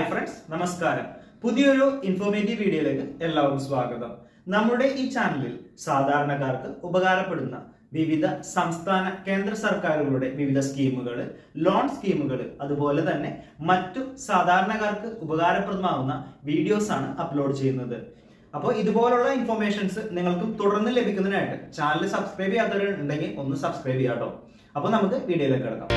Hi friends നമസ്കാരം. പുതിയൊരു informative വീഡിയോയിലേക്ക് എല്ലാവർക്കും സ്വാഗതം. നമ്മുടെ ഈ ചാനലിൽ സാധാരണക്കാർക്ക് ഉപകാരപ്പെടുന്ന വിവിധ സംസ്ഥാന കേന്ദ്ര സർക്കാരുകളുടെ വിവിധ സ്കീമുകൾ ലോൺ സ്കീമുകൾ അതുപോലെ തന്നെ മറ്റു സാധാരണക്കാർക്ക് ഉപകാരപ്രദമാവുന്ന വീഡിയോസ് ആണ് അപ്ലോഡ് ചെയ്യുന്നത്. അപ്പോൾ ഇതുപോലുള്ള ഇൻഫോർമേഷൻസ് നിങ്ങൾക്കും തുടർന്ന് ലഭിക്കുന്നതിനായിട്ട് ചാനൽ സബ്സ്ക്രൈബ് ചെയ്യാത്തവരുണ്ടെങ്കിൽ ഒന്ന് സബ്സ്ക്രൈബ് ചെയ്യാട്ടോ. അപ്പോൾ നമുക്ക് വീഡിയോയിലേക്ക് കിടക്കാം.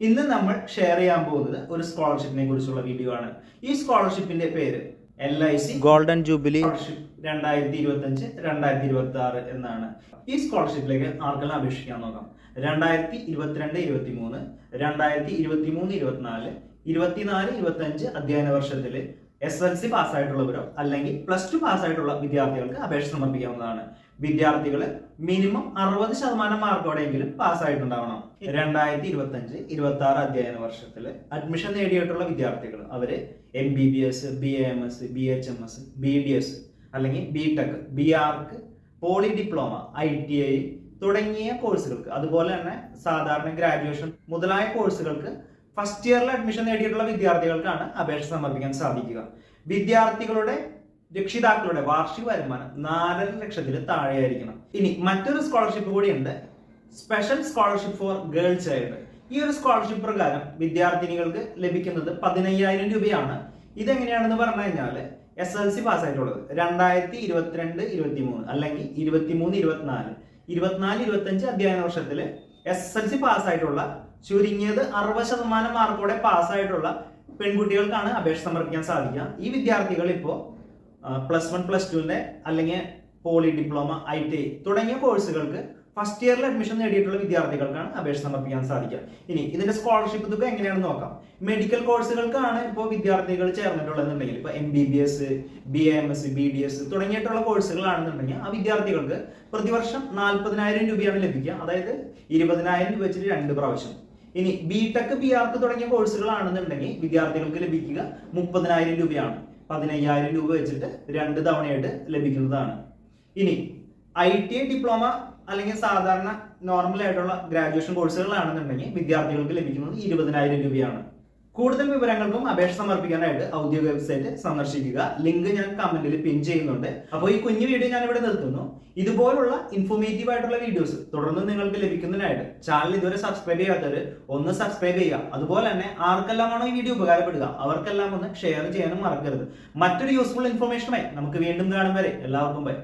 ഇന്ന് നമ്മൾ ഷെയർ ചെയ്യാൻ പോകുന്നത് ഒരു സ്കോളർഷിപ്പിനെ കുറിച്ചുള്ള വീഡിയോ ആണ്. ഈ സ്കോളർഷിപ്പിന്റെ പേര് L I C golden jubilee scholarship രണ്ടായിരത്തി ഇരുപത്തി അഞ്ച് രണ്ടായിരത്തി ഇരുപത്തി ആറ് എന്നാണ്. ഈ സ്കോളർഷിപ്പിലേക്ക് ആർക്കെല്ലാം അപേക്ഷിക്കാൻ നോക്കാം? രണ്ടായിരത്തി ഇരുപത്തിരണ്ട് ഇരുപത്തി മൂന്ന് രണ്ടായിരത്തി ഇരുപത്തി മൂന്ന് ഇരുപത്തിനാല് ഇരുപത്തിനാല് ഇരുപത്തി അഞ്ച് അധ്യയന വർഷത്തിൽ എസ് എൽ സി പാസ്സായിട്ടുള്ളവരോ അല്ലെങ്കിൽ പ്ലസ് ടു പാസ്സായിട്ടുള്ള വിദ്യാർത്ഥികൾക്ക് അപേക്ഷ സമർപ്പിക്കാവുന്നതാണ്. വിദ്യാർത്ഥികൾ മിനിമം അറുപത് ശതമാനം മാർക്കോടെയെങ്കിലും പാസ്സായിട്ടുണ്ടാവണം. രണ്ടായിരത്തി ഇരുപത്തി അഞ്ച് ഇരുപത്തി ആറ് അധ്യയന വർഷത്തിൽ അഡ്മിഷൻ നേടിയിട്ടുള്ള വിദ്യാർത്ഥികൾ അവർ M B B S B A M S B H M S B D S അല്ലെങ്കിൽ B Tech B Arch poly diploma I T I തുടങ്ങിയ കോഴ്സുകൾക്ക് അതുപോലെ തന്നെ സാധാരണ ഗ്രാജുവേഷൻ മുതലായ കോഴ്സുകൾക്ക് ഫസ്റ്റ് ഇയറിൽ അഡ്മിഷൻ നേടിയിട്ടുള്ള വിദ്യാർത്ഥികൾക്കാണ് അപേക്ഷ സമർപ്പിക്കാൻ സാധിക്കുക. വിദ്യാർത്ഥികളുടെ രക്ഷിതാക്കളുടെ വാർഷിക വരുമാനം നാലര ലക്ഷത്തിൽ താഴെയായിരിക്കണം. ഇനി മറ്റൊരു സ്കോളർഷിപ്പ് കൂടിയുണ്ട്. Special scholarship for girl child ഈ ഒരു സ്കോളർഷിപ്പ് പ്രകാരം വിദ്യാർത്ഥിനികൾക്ക് ലഭിക്കുന്നത് പതിനയ്യായിരം രൂപയാണ്. ഇതെങ്ങനെയാണെന്ന് പറഞ്ഞു കഴിഞ്ഞാൽ എസ് എൽ സി പാസ്സായിട്ടുള്ളത് രണ്ടായിരത്തി ഇരുപത്തിരണ്ട് ഇരുപത്തി മൂന്ന് അല്ലെങ്കിൽ ഇരുപത്തിമൂന്ന് ഇരുപത്തിനാല്. ഇരുപത്തിനാല് ഇരുപത്തഞ്ച് അധ്യയന വർഷത്തിൽ എസ് എൽ സി പാസ്സായിട്ടുള്ള ചുരുങ്ങിയത് അറുപത് ശതമാനം മാർക്കോടെ പാസ്സായിട്ടുള്ള പെൺകുട്ടികൾക്കാണ് അപേക്ഷ സമർപ്പിക്കാൻ സാധിക്കുക. ഈ വിദ്യാർത്ഥികൾ ഇപ്പോൾ പ്ലസ് വൺ പ്ലസ് ടുവിന്റെ അല്ലെങ്കിൽ poly diploma I T I തുടങ്ങിയ കോഴ്സുകൾക്ക് ഫസ്റ്റ് ഇയറിൽ അഡ്മിഷൻ നേടിയിട്ടുള്ള വിദ്യാർത്ഥികൾക്കാണ് അപേക്ഷ സമർപ്പിക്കാൻ സാധിക്കുക. ഇനി ഇതിന്റെ സ്കോളർഷിപ്പ് തുക എങ്ങനെയാണെന്ന് നോക്കാം. മെഡിക്കൽ കോഴ്സുകൾക്കാണ് ഇപ്പോൾ വിദ്യാർത്ഥികൾ ചേർന്നിട്ടുള്ളതെന്നുണ്ടെങ്കിൽ ഇപ്പോൾ M B B S B M S B D S തുടങ്ങിയിട്ടുള്ള കോഴ്സുകളാണെന്നുണ്ടെങ്കിൽ ആ വിദ്യാർത്ഥികൾക്ക് പ്രതിവർഷം നാൽപ്പതിനായിരം രൂപയാണ് ലഭിക്കുക. അതായത് ഇരുപതിനായിരം രൂപ വെച്ചിട്ട് രണ്ട് പ്രാവശ്യം. ഇനി ബി ടെക് ബി ആർക്ക് തുടങ്ങിയ കോഴ്സുകളാണെന്നുണ്ടെങ്കിൽ വിദ്യാർത്ഥികൾക്ക് ലഭിക്കുക മുപ്പതിനായിരം രൂപയാണ്. പതിനയ്യായിരം രൂപ വെച്ചിട്ട് രണ്ട് തവണയായിട്ട് ലഭിക്കുന്നതാണ്. ഇനി ഐ ടി ഐ ഡിപ്ലോമ അല്ലെങ്കിൽ സാധാരണ നോർമൽ ആയിട്ടുള്ള ഗ്രാജുവേഷൻ കോഴ്സുകളാണെന്നുണ്ടെങ്കിൽ വിദ്യാർത്ഥികൾക്ക് ലഭിക്കുന്നത് ഇരുപതിനായിരം രൂപയാണ്. കൂടുതൽ വിവരങ്ങൾക്കും അപേക്ഷ സമർപ്പിക്കാനായിട്ട് ഔദ്യോഗിക വെബ്സൈറ്റ് സന്ദർശിക്കുക. ലിങ്ക് ഞാൻ കമന്റിൽ പിൻ ചെയ്യുന്നുണ്ട്. അപ്പോൾ ഈ കുഞ്ഞു വീഡിയോ ഞാൻ ഇവിടെ നിർത്തുന്നു. ഇതുപോലുള്ള ഇൻഫോർമേറ്റീവ് ആയിട്ടുള്ള വീഡിയോസ് തുടർന്ന് നിങ്ങൾക്ക് ലഭിക്കുന്നതിനായിട്ട് ചാനൽ ഇതുവരെ സബ്സ്ക്രൈബ് ചെയ്യാത്തവർ ഒന്ന് സബ്സ്ക്രൈബ് ചെയ്യുക. അതുപോലെ തന്നെ ആർക്കെല്ലാമാണോ ഈ വീഡിയോ ഉപകാരപ്പെടുക അവർക്കെല്ലാം ഒന്ന് ഷെയർ ചെയ്യാനും മറക്കരുത്. മറ്റൊരു യൂസ്ഫുൾ ഇൻഫർമേഷനുമായി നമുക്ക് വീണ്ടും കാണും വരെ. എല്ലാവർക്കും ബൈ